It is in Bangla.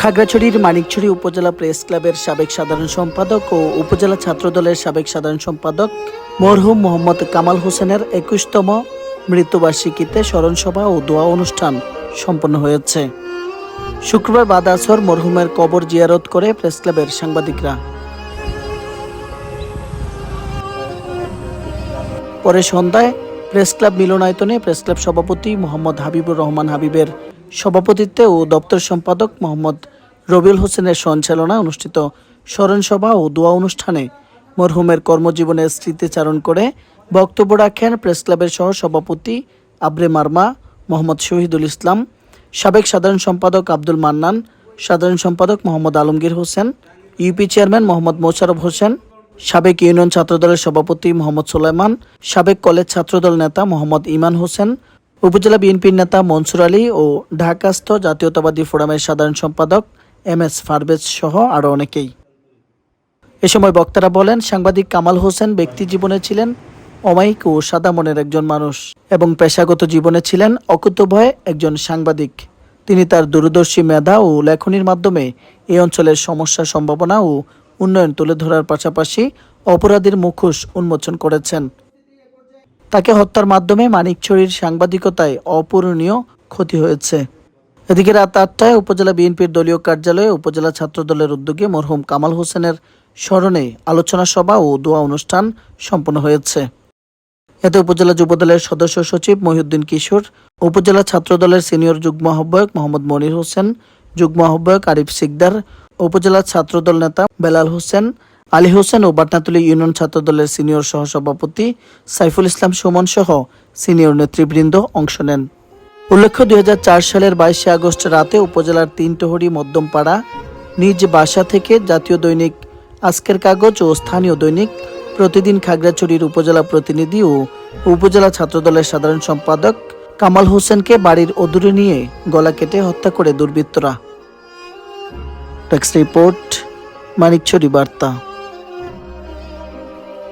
খাগড়াছড়ির মানিকছড়ি উপজেলা প্রেস ক্লাবের সাবেক সাধারণ সম্পাদক ও উপজেলা ছাত্রদলের সাবেক সাধারণ সম্পাদক মরহুম মোহাম্মদ কামাল হোসেনের একুশতম মৃত্যুবার্ষিকীতে স্মরণসভা ও দোয়া অনুষ্ঠান সম্পন্ন হয়েছে। শুক্রবার বাদ আসর মরহুমের কবর জিয়ারত করে প্রেস ক্লাবের সাংবাদিকরা। পরে সন্ধ্যায় প্রেস ক্লাব মিলনায়তনে প্রেস ক্লাব সভাপতি মোহাম্মদ হাবিবুর রহমান হাবিবের সভাপতিত্বে ও দপ্তর সম্পাদক মোহাম্মদ রবিউল হোসেনের সঞ্চালনায় অনুষ্ঠিত স্মরণসভা ও দোয়া অনুষ্ঠানে মরহুমের কর্মজীবনের স্মৃতিচারণ করে বক্তব্য রাখেন প্রেস ক্লাবের সহ সভাপতি আবরে মার্মা, মোহাম্মদ শহীদুল ইসলাম, সাবেক সাধারণ সম্পাদক আব্দুল মান্নান, সাধারণ সম্পাদক মোহাম্মদ আলমগীর হোসেন, ইউপি চেয়ারম্যান মোহাম্মদ মোশারফ হোসেন, সাবেক ইউনিয়ন ছাত্রদলের সভাপতি মোহাম্মদ সুলাইমান, সাবেক কলেজ ছাত্রদল নেতা মোহাম্মদ ইমান হোসেন উপজেলা বিএনপির নেতা মনসুর আলী ও ঢাকাস্থ জাতীয়তাবাদী ফোরামের সাধারণ সম্পাদক এম এস ফারবেজ সহ আরও অনেকেই। এ সময় বক্তারা বলেন, সাংবাদিক কামাল হোসেন ব্যক্তি জীবনে ছিলেন অমায়িক ও সাদা মনের একজন মানুষ এবং পেশাগত জীবনে ছিলেন অকুতভয় একজন সাংবাদিক। তিনি তার দূরদর্শী মেধা ও লেখনীর মাধ্যমে এই অঞ্চলের সমস্যা সম্ভাবনা ও উন্নয়ন তুলে ধরার পাশাপাশি অপরাধীর মুখোশ উন্মোচন করেছেন। তাকে হত্যার মাধ্যমে মানিকছড়ির সাংবাদিকতায় অপূরণীয় ক্ষতি হয়েছে। এদিকে রাত আটটায় উপজেলা বিএনপির দলীয় কার্যালয়ে উপজেলা ছাত্রদলের উদ্যোগে মরহুম কামাল হোসেনের স্মরণে আলোচনা সভা ও দোয়া অনুষ্ঠান সম্পন্ন হয়েছে। এতে উপজেলা যুবদলের সদস্য সচিব মহিউদ্দিন কিশোর, উপজেলা ছাত্রদলের সিনিয়র যুগ্ম আহ্বায়ক মোহাম্মদ মনির হোসেন, যুগ্ম আহ্বায়ক আরিফ সিকদার, উপজেলা ছাত্রদল নেতা বেলাল হোসেন আলী হোসেন ও বাটনাতুলি ইউনিয়ন ছাত্রদলের সিনিয়র সহসভাপতি সাইফুল ইসলাম সুমন সহ সিনিয়র নেতৃবৃন্দ অংশ নেন। উল্লেখ্য, দুই হাজার চার সালের বাইশে আগস্ট রাতে উপজেলার তিনটহরি মধ্যমপাড়া নিজ বাসা থেকে জাতীয় দৈনিক আজকের কাগজ ও স্থানীয় দৈনিক প্রতিদিন খাগড়াছড়ির উপজেলা প্রতিনিধি ও উপজেলা ছাত্রদলের সাধারণ সম্পাদক কামাল হোসেনকে বাড়ির অদূরে নিয়ে গলা কেটে হত্যা করে দুর্বৃত্তরা। টেক্স রিপোর্ট মানিকছড়ি বার্তা